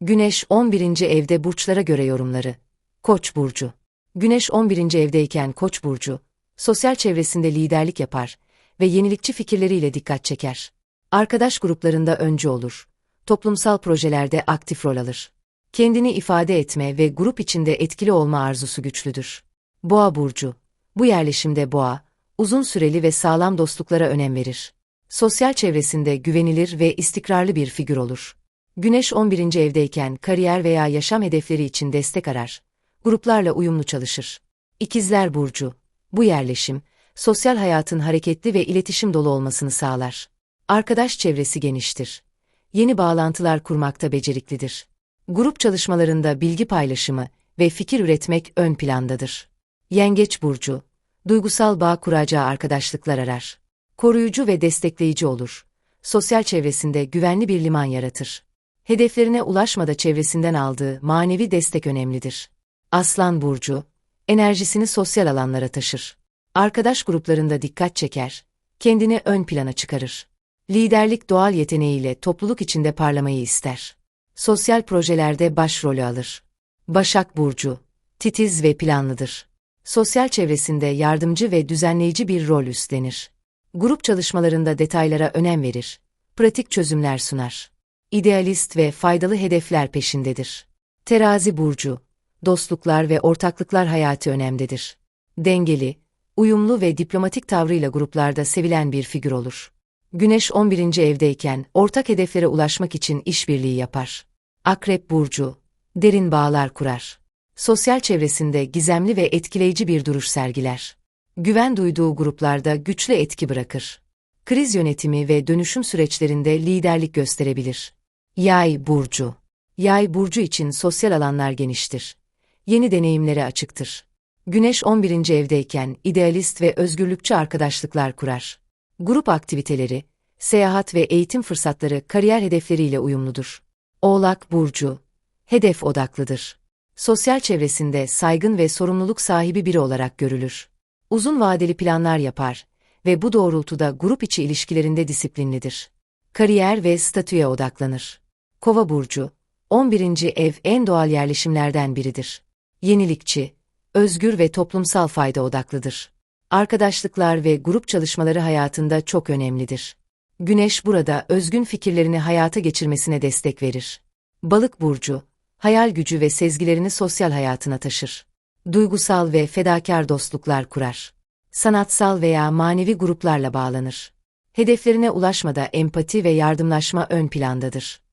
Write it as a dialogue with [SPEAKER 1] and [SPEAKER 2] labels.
[SPEAKER 1] Güneş 11. evde burçlara göre yorumları. Koç burcu. Güneş 11. evdeyken Koç burcu, sosyal çevresinde liderlik yapar ve yenilikçi fikirleriyle dikkat çeker. Arkadaş gruplarında öncü olur. Toplumsal projelerde aktif rol alır. Kendini ifade etme ve grup içinde etkili olma arzusu güçlüdür. Boğa burcu. Bu yerleşimde boğa, uzun süreli ve sağlam dostluklara önem verir. Sosyal çevresinde güvenilir ve istikrarlı bir figür olur. Güneş 11. evdeyken kariyer veya yaşam hedefleri için destek arar. Gruplarla uyumlu çalışır. İkizler Burcu. Bu yerleşim, sosyal hayatın hareketli ve iletişim dolu olmasını sağlar. Arkadaş çevresi geniştir. Yeni bağlantılar kurmakta beceriklidir. Grup çalışmalarında bilgi paylaşımı ve fikir üretmek ön plandadır. Yengeç Burcu. Duygusal bağ kuracağı arkadaşlıklar arar. Koruyucu ve destekleyici olur. Sosyal çevresinde güvenli bir liman yaratır. Hedeflerine ulaşmada çevresinden aldığı manevi destek önemlidir. Aslan Burcu, enerjisini sosyal alanlara taşır. Arkadaş gruplarında dikkat çeker, kendini ön plana çıkarır. Liderlik doğal yeteneğiyle topluluk içinde parlamayı ister. Sosyal projelerde başrolü alır. Başak Burcu, titiz ve planlıdır. Sosyal çevresinde yardımcı ve düzenleyici bir rol üstlenir. Grup çalışmalarında detaylara önem verir. Pratik çözümler sunar. İdealist ve faydalı hedefler peşindedir. Terazi burcu, dostluklar ve ortaklıklar hayatı önemlidir. Dengeli, uyumlu ve diplomatik tavrıyla gruplarda sevilen bir figür olur. Güneş 11. evdeyken ortak hedeflere ulaşmak için işbirliği yapar. Akrep burcu, derin bağlar kurar. Sosyal çevresinde gizemli ve etkileyici bir duruş sergiler. Güven duyduğu gruplarda güçlü etki bırakır. Kriz yönetimi ve dönüşüm süreçlerinde liderlik gösterebilir. Yay burcu. Yay burcu için sosyal alanlar geniştir. Yeni deneyimlere açıktır. Güneş 11. evdeyken idealist ve özgürlükçü arkadaşlıklar kurar. Grup aktiviteleri, seyahat ve eğitim fırsatları kariyer hedefleriyle uyumludur. Oğlak burcu hedef odaklıdır. Sosyal çevresinde saygın ve sorumluluk sahibi biri olarak görülür. Uzun vadeli planlar yapar ve bu doğrultuda grup içi ilişkilerinde disiplinlidir. Kariyer ve statüye odaklanır. Kova burcu 11. ev en doğal yerleşimlerden biridir. Yenilikçi, özgür ve toplumsal fayda odaklıdır. Arkadaşlıklar ve grup çalışmaları hayatında çok önemlidir. Güneş burada özgün fikirlerini hayata geçirmesine destek verir. Balık burcu, hayal gücü ve sezgilerini sosyal hayatına taşır. Duygusal ve fedakar dostluklar kurar. Sanatsal veya manevi gruplarla bağlanır. Hedeflerine ulaşmada empati ve yardımlaşma ön plandadır.